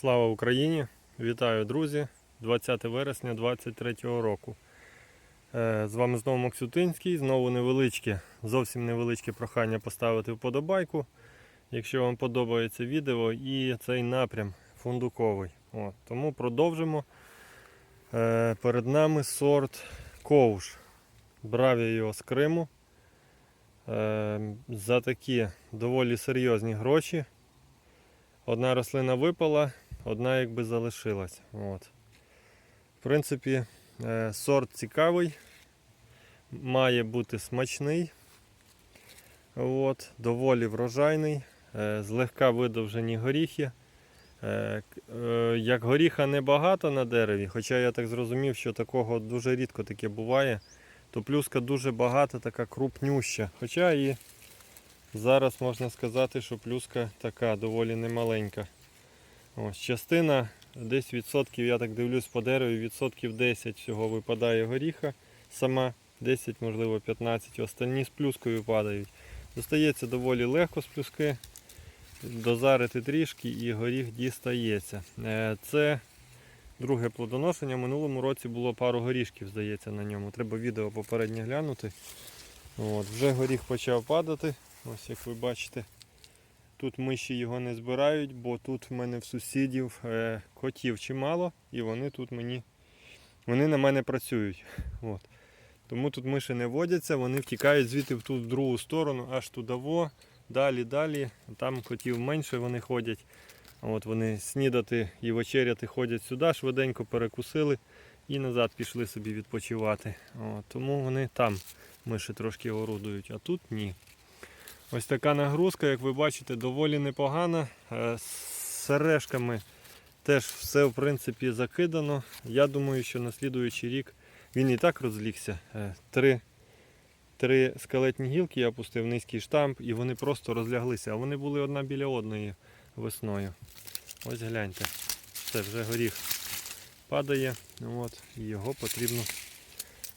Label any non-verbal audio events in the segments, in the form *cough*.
Слава Україні! Вітаю, друзі! 20 вересня 2023 року. Е, З вами знову Максютинський. Знову невеличке, зовсім невеличке прохання поставити вподобайку, якщо вам подобається відео і цей напрям фундуковий. От, тому продовжимо. Е, Перед нами сорт ковш. Брав я його з Криму. Е, За такі доволі серйозні гроші. Одна рослина випала, одна якби залишилась. От. В принципі, е, сорт цікавий, має бути смачний, От, доволі врожайний, е, злегка видовжені горіхи. Е, Як горіха небагато на дереві, хоча я так зрозумів, що такого дуже рідко таке буває, то плюска дуже багата, така крупнюща. Хоча і Зараз можна сказати, що плюска така доволі немаленька. Ось, частина десь відсотків, я так дивлюсь по дереві, відсотків 10 всього випадає горіха сама, 10, можливо 15, остальні з плюскою падають. Достається доволі легко з плюски, дозарити трішки і горіх дістається. Е, Це друге плодоношення. В минулому році було пару горішків, здається, на ньому. Треба відео попереднє глянути. От, вже горіх почав падати. Ось як ви бачите, тут миші його не збирають, бо тут в мене в сусідів е, котів чимало, і вони тут мені вони на мене працюють. *laughs* От. Тому тут миші не водяться, вони втікають звідти в ту в другу сторону, аж туди, далі, далі. Там котів менше вони ходять. От Вони снідати і вечеряти ходять сюди, швиденько перекусили і назад пішли собі відпочивати. От, тому вони там миші трошки орудують, а тут ні. Ось така нагрузка, як ви бачите, доволі непогана. Е, З сережками теж все в принципі закидано. Я думаю, що на слідуючий рік він і так розлігся. Е, Три, три скелетні гілки я опустив низький штамп і вони просто розляглися, а вони були одна біля одної весною. Ось гляньте. Це вже горіх падає. От, його потрібно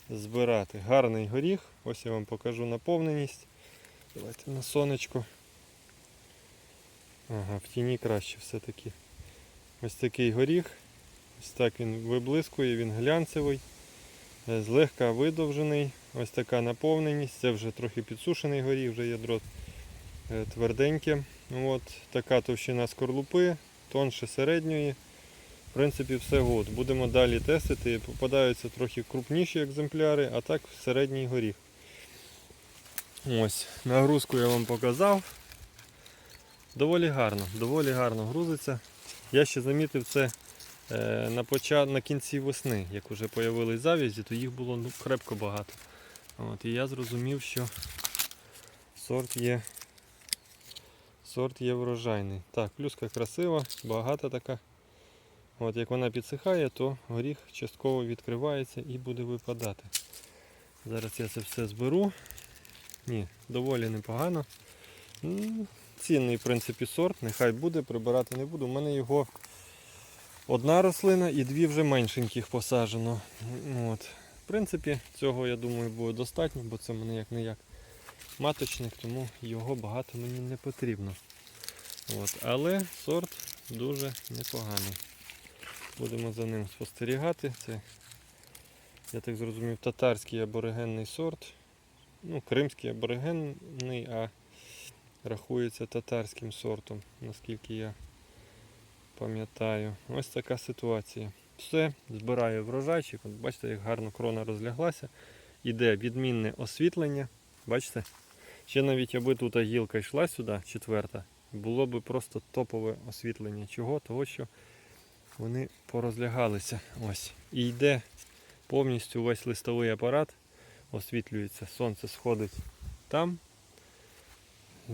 збирати. Гарний горіх. Ось я вам покажу наповненість. Давайте на сонечко. Ага, в тіні краще все-таки. Ось такий горіх. Ось так він виблискує, він глянцевий, е, злегка видовжений. Ось така наповненість. Це вже трохи підсушений горіх, вже ядро е, тверденьке. От, така товщина скорлупи, тонше середньої. В принципі, все гуд. Будемо далі тестити. Попадаються трохи крупніші екземпляри, а так середній горіх. Ось, нагрузку я вам показав. Доволі гарно, доволі гарно грузиться. Я ще замітив це е, на, почат... на кінці весни, як вже з'явились завязі, то їх було ну, крепко багато. От, і я зрозумів, що сорт є, сорт є врожайний. Так, плюска красива, багата така. От, як вона підсихає, то горіх частково відкривається і буде випадати. Зараз я це все зберу. Ні, доволі непогано. Цінний, в принципі, сорт, нехай буде, прибирати не буду. У мене його одна рослина і дві вже меншеньких посаджено. От. В принципі, цього, я думаю, буде достатньо, бо це мене як не як маточник, тому його багато мені не потрібно. От. Але сорт дуже непоганий. Будемо за ним спостерігати. Це, я так зрозумів, татарський аборигенний сорт ну, кримський аборигенний, а рахується татарським сортом, наскільки я пам'ятаю. Ось така ситуація. Все, збираю врожайчик. От бачите, як гарно крона розляглася. Іде відмінне освітлення. Бачите? Ще навіть аби тут гілка йшла сюди, четверта, було б просто топове освітлення. Чого? Того, що вони порозлягалися. Ось. І йде повністю весь листовий апарат освітлюється, сонце сходить там,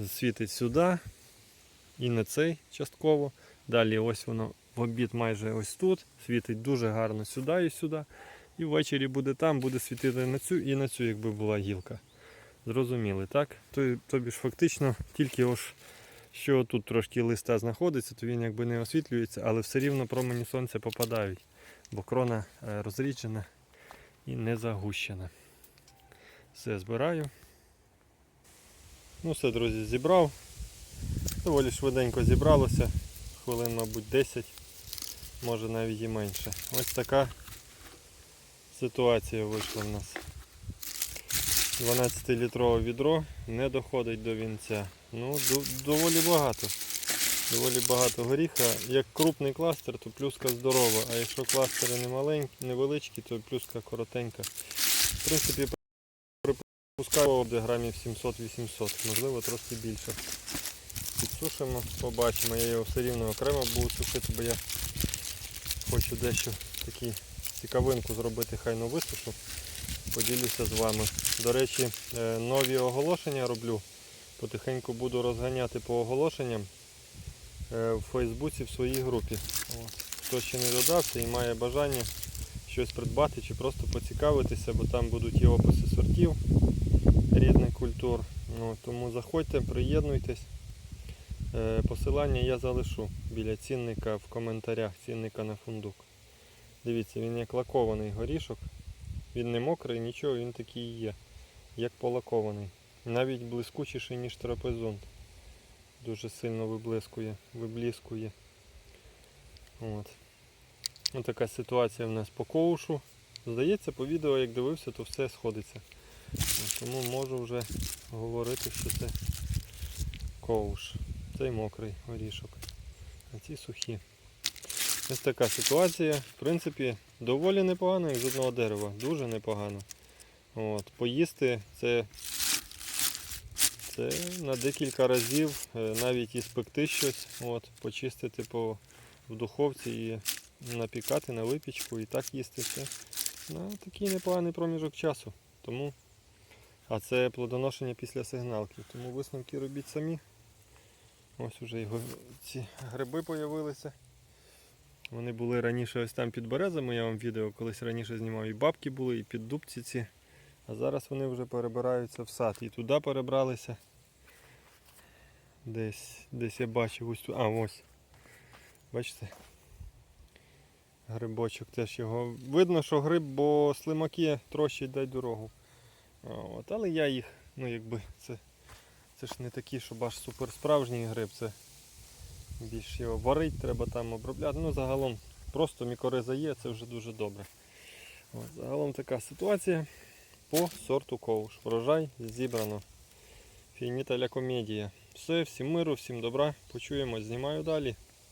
світить сюди і на цей частково. Далі ось воно в обід майже ось тут, світить дуже гарно сюди і сюди. І ввечері буде там, буде світити на цю і на цю, якби була гілка. Зрозуміли, так? Тобі ж фактично тільки ось що тут трошки листа знаходиться, то він якби не освітлюється, але все рівно промені сонця попадають, бо крона е, розріджена і не загущена. Все збираю. Ну все, друзі, зібрав. Доволі швиденько зібралося. Хвилин, мабуть, 10. може навіть і менше. Ось така ситуація вийшла в нас. 12-літрове відро не доходить до вінця. Ну, доволі багато. Доволі багато горіха. Як крупний кластер, то плюска здорова, а якщо кластери не маленькі, невеличкі, то плюска коротенька. В принципі, припускаю де грамів 700-800, можливо трошки більше. Підсушимо, побачимо. Я його все рівно окремо буду сушити, бо я хочу дещо такі цікавинку зробити, хайно висушу. Поділюся з вами. До речі, е, нові оголошення роблю. Потихеньку буду розганяти по оголошенням е, в Фейсбуці в своїй групі. Хто ще не додався і має бажання щось придбати чи просто поцікавитися, бо там будуть і описи сортів різних культур. Ну, тому заходьте, приєднуйтесь. Е, Посилання я залишу біля цінника в коментарях, цінника на фундук. Дивіться, він як лакований горішок. Він не мокрий, нічого, він такий є, як полакований. Навіть блискучіший, ніж трапезунт. Дуже сильно виблискує, вибліскує. От. Ось така ситуація в нас по коушу. Здається, по відео, як дивився, то все сходиться. Тому можу вже говорити, що це коуш. Цей мокрий горішок. А ці сухі. Ось така ситуація. В принципі, доволі непогано, як з одного дерева. Дуже непогано. От, поїсти це, це на декілька разів, е, навіть і спекти щось, от, почистити по, в духовці і напікати на випічку і так їсти це. На такий непоганий проміжок часу. Тому, а це плодоношення після сигналки. Тому висновки робіть самі. Ось уже його ці гриби з'явилися. Вони були раніше ось там під березами, я вам відео колись раніше знімав, і бабки були, і під дубці ці. А зараз вони вже перебираються в сад. І туди перебралися. Десь, десь я бачив ось. А, ось. Бачите? Грибочок теж його. Видно, що гриб, бо слимаки трощать дай дорогу. От, але я їх, ну якби, це, це ж не такі, щоб аж супер справжній гриб. Це більш його варить, треба там обробляти. Ну, загалом просто мікориза є, це вже дуже добре. От, загалом така ситуація по сорту коуш. Врожай зібрано. Фініта ля комедія. Все, всім миру, всім добра. Почуємо, знімаю далі.